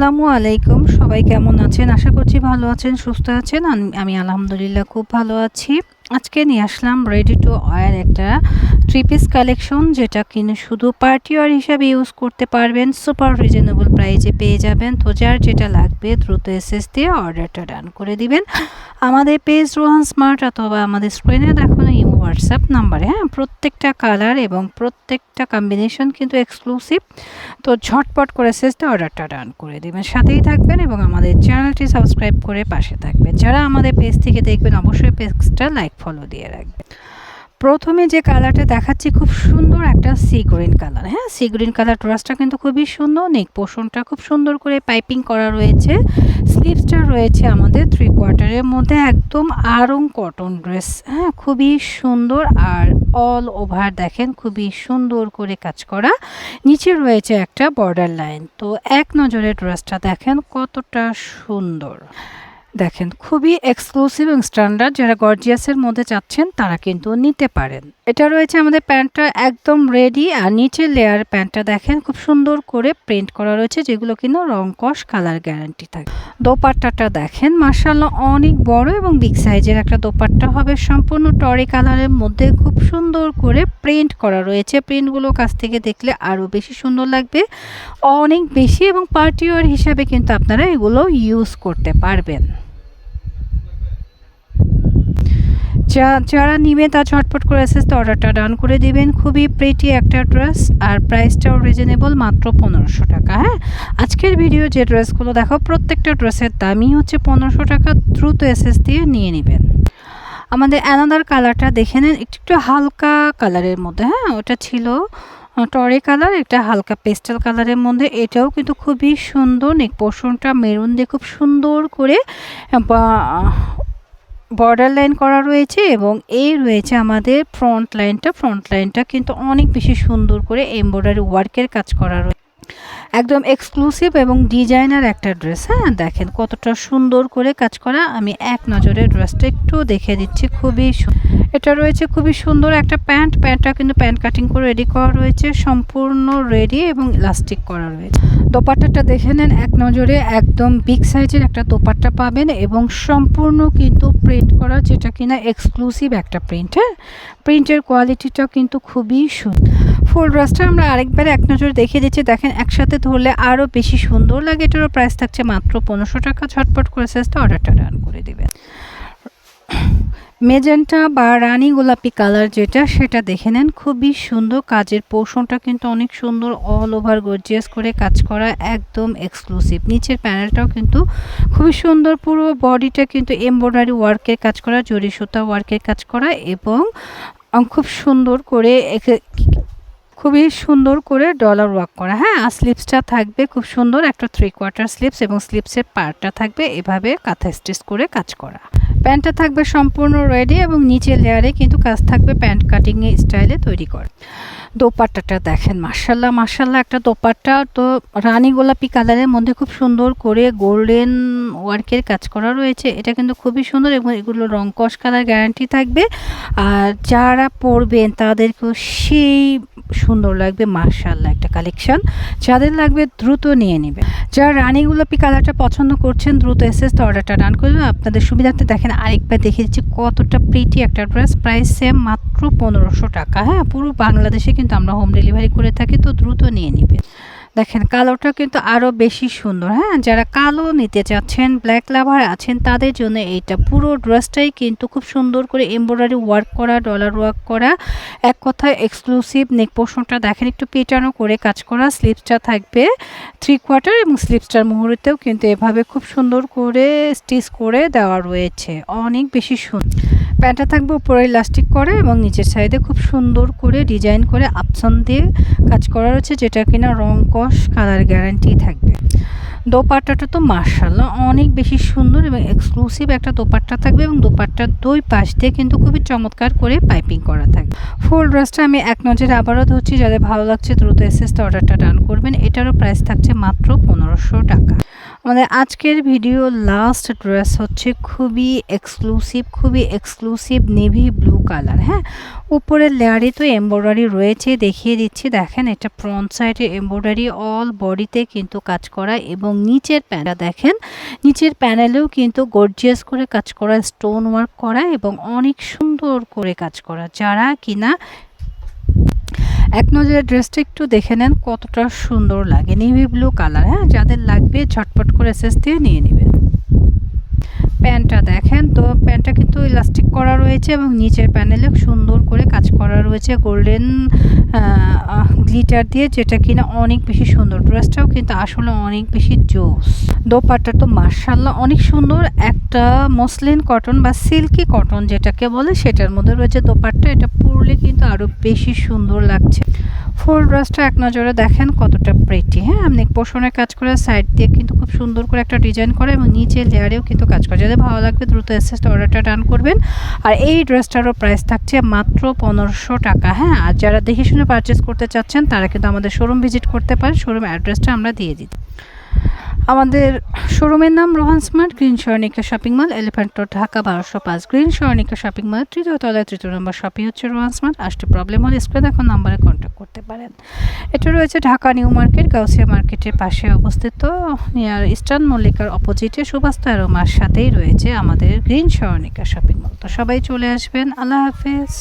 আসসালামু আলাইকুম। সবাই কেমন আছেন? আশা করছি ভালো আছেন, সুস্থ আছেন। আমি আলহামদুলিল্লাহ খুব ভালো আছি। আজকে নিয়ে আসলাম রেডি টু ওয়ার একটা থ্রি পিস কালেকশন যেটা কিনে শুধু পার্টি ওয়ার হিসাবে ইউজ করতে পারবেন। সুপার রিজনেবল প্রাইজে পেয়ে যাবেন। তো যার যেটা লাগবে দ্রুত এসএস দিয়ে অর্ডারটা ডান করে দিবেন। আমাদের পেজ রোহান স্মার্ট অথবা আমাদের স্ক্রিনে দেখানো হোয়াটসঅ্যাপ নাম্বারে হ্যাঁ? প্রত্যেকটা কালার এবং প্রত্যেকটা কম্বিনেশন কিন্তু এক্সক্লুসিভ তো ঝটপট করে শেষটা অর্ডারটা ডান করে দেবেন। সাথেই থাকবেন এবং আমাদের চ্যানেলটি সাবস্ক্রাইব করে পাশে থাকবেন। যারা আমাদের পেজ থেকে দেখবেন, অবশ্যই পেজটা লাইক ফলো দিয়ে রাখবেন। প্রথমে যে কালারটা দেখাচ্ছি খুব সুন্দর একটা সি গ্রিন কালার। হ্যাঁ সি গ্রিন কালার ড্রেসটা কিন্তু খুবই সুন্দর, নেক পোষণটা খুব সুন্দর করে পাইপিং করা রয়েছে। স্লিভসটা রয়েছে আমাদের থ্রি কোয়ার্টারের মধ্যে, একদম আরং কটন ড্রেস। হ্যাঁ খুবই সুন্দর আর অল ওভার দেখেন, খুবই সুন্দর করে কাজ করা। নিচে রয়েছে একটা বর্ডার লাইন তো এক নজরে ড্রেসটা দেখেন কতটা সুন্দর। দেখেন, খুবই এক্সক্লুসিভ এবং স্ট্যান্ডার্ড যারা গর্জিয়াসের মধ্যে চাচ্ছেন, তারা কিন্তু নিতে পারেন। এটা রয়েছে আমাদের প্যান্টটা একদম রেডি আর নিচের লেয়ার প্যান্টটা দেখেন, খুব সুন্দর করে প্রিন্ট করা রয়েছে, যেগুলো কিন্তু রং কস কালার গ্যারান্টি থাকে। দোপাট্টাটা দেখেন মার্শাল্লাহ অনেক বড় এবং বিগ সাইজের একটা দোপাট্টা হবে। সম্পূর্ণ টরি কালারের মধ্যে খুব সুন্দর করে প্রিন্ট করা রয়েছে। প্রিন্টগুলো কাছ থেকে দেখলে আরও বেশি সুন্দর লাগবে। অনেক বেশি এবং পার্টিওয়ার হিসাবে কিন্তু আপনারা এগুলো ইউজ করতে পারবেন। যা, যারা নিবে তা ঝটপট করে এসেস তো অর্ডারটা ডান করে দিবেন। খুবই প্রিটি একটা ড্রেস আর প্রাইসটাও রিজনেবল মাত্র পনেরোশো টাকা হ্যাঁ? আজকের ভিডিও যে ড্রেসগুলো দেখো, প্রত্যেকটা ড্রেসের দামই হচ্ছে পনেরোশো টাকা, দ্রুত এসএস দিয়ে নিয়ে নেবেন। আমাদের অ্যানাদার কালারটা দেখে নেন, একটু একটু হালকা কালারের মধ্যে হ্যাঁ? ওটা ছিল টরে কালার একটা হালকা পেস্টাল কালারের মধ্যে। এটাও কিন্তু খুবই সুন্দর নেক পোর্শনটা মেরুন দিয়ে খুব সুন্দর করে বর্ডার লাইন করা রয়েছে এবং এই রয়েছে আমাদের ফ্রন্ট লাইনটা ফ্রন্ট লাইনটা কিন্তু অনেক বেশি সুন্দর করে এমব্রয়ডারি ওয়ার্কের কাজ করা রয়েছে। একদম এক্সক্লুসিভ এবং ডিজাইনার একটা ড্রেস হ্যাঁ? দেখেন কতটা সুন্দর করে কাজ করা। আমি এক নজরে ড্রেসটা একটু দেখে দিচ্ছি, খুবই এটা রয়েছে খুবই সুন্দর একটা প্যান্ট। প্যান্টটা কিন্তু প্যান্ট কাটিং করে রেডি করা রয়েছে, সম্পূর্ণ রেডি এবং ইলাস্টিক করা রয়েছে। দোপাট্টাটা দেখে নেন, এক নজরে একদম বিগ সাইজের একটা দোপাট্টা পাবেন এবং সম্পূর্ণ কিন্তু প্রিন্ট করা, যেটা কিনা এক্সক্লুসিভ একটা প্রিন্ট হ্যাঁ? প্রিন্টের কোয়ালিটিটা কিন্তু খুবই সুন্দর ফুল ড্রেসটা আমরা আরেকবার এক নজর দেখে দিচ্ছি। দেখেন, একসাথে ধরলে আরও বেশি সুন্দর লাগে। এটারও প্রাইস থাকছে মাত্র পনেরোশো টাকা। ঝটপট করে শেষটা অর্ডারটা ডান করে দেবেন। মেজেন্টা বা রানি গোলাপি কালার যেটা, সেটা দেখে নেন। খুবই সুন্দর কাজের পোর্শনটা কিন্তু অনেক সুন্দর অল ওভার গর্জিয়াস করে কাজ করা, একদম এক্সক্লুসিভ নিচের প্যানেলটাও কিন্তু খুবই সুন্দর। পুরো বডিটা কিন্তু এমব্রয়ডারি ওয়ার্কের কাজ করা জরি সুতা ওয়ার্কের কাজ করা এবং খুব সুন্দর করে খুবই সুন্দর করে ডলার ওয়ার্ক করা। হ্যাঁ আর স্লিপসটা থাকবে খুব সুন্দর একটা থ্রি কোয়ার্টার স্লিপস এবং স্লিপসের পার্টটা থাকবে এভাবে কাঁথা স্টিচ করে কাজ করা। প্যান্টটা থাকবে সম্পূর্ণ রেডি এবং নিচের লেয়ারে কিন্তু কাজ থাকবে প্যান্ট কাটিংয়ে স্টাইলে তৈরি করা। দোপাট্টাটা দেখেন মার্শাল্লাহ মার্শাল্লাহ একটা দোপাট্টা। তো রানী গোলাপি কালারের মধ্যে খুব সুন্দর করে গোল্ডেন ওয়ার্কের কাজ করা রয়েছে। এটা কিন্তু খুবই সুন্দর এবং এগুলো রং কষ কালার গ্যারান্টি থাকবে। আর যারা পরবেন তাদেরকেও সেই সুন্দর লাগবে মার্শাল্লাহ একটা কালেকশন। যাদের লাগবে দ্রুত নিয়ে নেবে যারা রানী গোলাপি কালারটা পছন্দ করছেন, দ্রুত এসএস তো অর্ডারটা রান করবেন আপনাদের সুবিধার্থে দেখেন, আরেকবার দেখে দিচ্ছি কতটা প্রিটি একটা ড্রেস। প্রাইস সেম মাত্র পনেরোশো টাকা। হ্যাঁ পুরো বাংলাদেশে কিন্তু আমরা হোম ডেলিভারি করে থাকি, তো দ্রুত নিয়ে নেবে। দেখেন, কালোটা কিন্তু আরও বেশি সুন্দর হ্যাঁ? যারা কালো নিতে চাচ্ছেন ব্ল্যাক লাভার আছেন, তাদের জন্য এইটা পুরো ড্রেসটাই কিন্তু খুব সুন্দর করে এমব্রয়ডারি ওয়ার্ক করা ডলার ওয়ার্ক করা। এক কথায় এক্সক্লুসিভ নেক পোর্শনটা দেখেন, একটু পেটানো করে কাজ করা স্লিপসটা থাকবে থ্রি কোয়ার্টার এবং স্লিপসটার মুহূর্তেও কিন্তু এভাবে খুব সুন্দর করে স্টিচ করে দেওয়া রয়েছে। অনেক বেশি সুন্দর প্যান্টটা থাকবে উপরে ইলাস্টিক করে এবং নিচের সাইডে খুব সুন্দর করে ডিজাইন করে আপসন দিয়ে কাজ করা রয়েছে, যেটা কিনা রং কষ কালার গ্যারান্টি থাকবে। দোপাট্টাটা তো মার্শাল্লাহ অনেক বেশি সুন্দর এবং এক্সক্লুসিভ একটা দোপাট্টা থাকবে এবং দোপাট্টার দুই পাশ দিয়ে কিন্তু খুবই চমৎকার করে পাইপিং করা থাকবে। ফুল ড্রেসটা আমি এক নজরে আবারও ধরছি, যাদের ভালো লাগছে দ্রুত এসএস অর্ডারটা ডান করবেন। এটারও প্রাইস থাকছে মাত্র পনেরোশো টাকা। আমাদের আজকের ভিডিও লাস্ট ড্রেস হচ্ছে খুবই এক্সক্লুসিভ খুবই এক্সক্লুসিভ নেভি ব্লু কালার হ্যাঁ? উপরের লেয়ারে তো এমব্রয়ডারি রয়েছে, দেখিয়ে দিচ্ছি। দেখেন, এটা ফ্রন্ট সাইডে এমব্রয়ডারি অল বডিতে কিন্তু কাজ করা এবং নিচের প্যানেল দেখেন? নিচের প্যানেলেও কিন্তু গর্জিয়াস করে কাজ করা স্টোন ওয়ার্ক করা এবং অনেক সুন্দর করে কাজ করা। যারা কিনা এক নজরে ড্রেসটা একটু দেখে নেন, কতটা সুন্দর লাগে। নেভি ব্লু কালার হ্যাঁ? যাদের লাগবে ঝটপট করে এসএস দিয়ে নিয়ে নেবেন। প্যান্টটা দেখেন, তো প্যান্টটা কিন্তু ইলাস্টিক করা রয়েছে এবং নিচের প্যানেলে সুন্দর করে কাজ করা রয়েছে। গোল্ডেন গ্লিটার দিয়ে যেটা কিনা অনেক বেশি সুন্দর। ড্রেসটাও কিন্তু আসলে অনেক বেশি জোস। দোপাট্টা তো মার্শাল্লাহ অনেক সুন্দর। একটা মসলিন কটন বা সিল্কি কটন যেটাকে বলে, সেটার মধ্যে রয়েছে দোপাট্টা। এটা পরলে কিন্তু আরও বেশি সুন্দর লাগছে। ফুল ড্রেসটা এক নজরে দেখেন কতটা প্রেটি হ্যাঁ আপনি পোষণের কাজ করে সাইড দিয়ে কিন্তু খুব সুন্দর করে একটা ডিজাইন করে এবং নিচে লেয়ারেও কিন্তু কাজ করে। যাদের ভালো লাগবে দ্রুত এসএসটা অর্ডারটা ডান করবেন। আর এই ড্রেসটারও প্রাইস থাকছে মাত্র পনেরোশো টাকা। হ্যাঁ আর যারা দেখে শুনে পারচেস করতে চাচ্ছেন, তারা কিন্তু আমাদের শোরুম ভিজিট করতে পারেন শোরুম অ্যাড্রেসটা আমরা দিয়ে দিই। আমাদের শোরুমের নাম Rohan Smart Green Swarnika shopping mall, Elephant Road, Dhaka বারোশো পাঁচ, গ্রিন স্বর্ণিকা শপিং মল, তৃতীয় তলায় তৃতীয় নম্বর শপই হচ্ছে রোহান স্মার্ট আসতে প্রবলেম হলে স্ক্রিন এখন নাম্বারে কন্ট্যাক্ট করতে পারেন। এটা রয়েছে ঢাকা নিউ মার্কেট, গাউসিয়া মার্কেটের পাশে অবস্থিত নিয়ার ইস্টার্ন মল্লিকার অপোজিটে সুবাস্তা আরোমার সাথেই রয়েছে আমাদের গ্রিন স্বর্ণিকা শপিং মল। তো সবাই চলে আসবেন, আল্লাহ হাফেজ।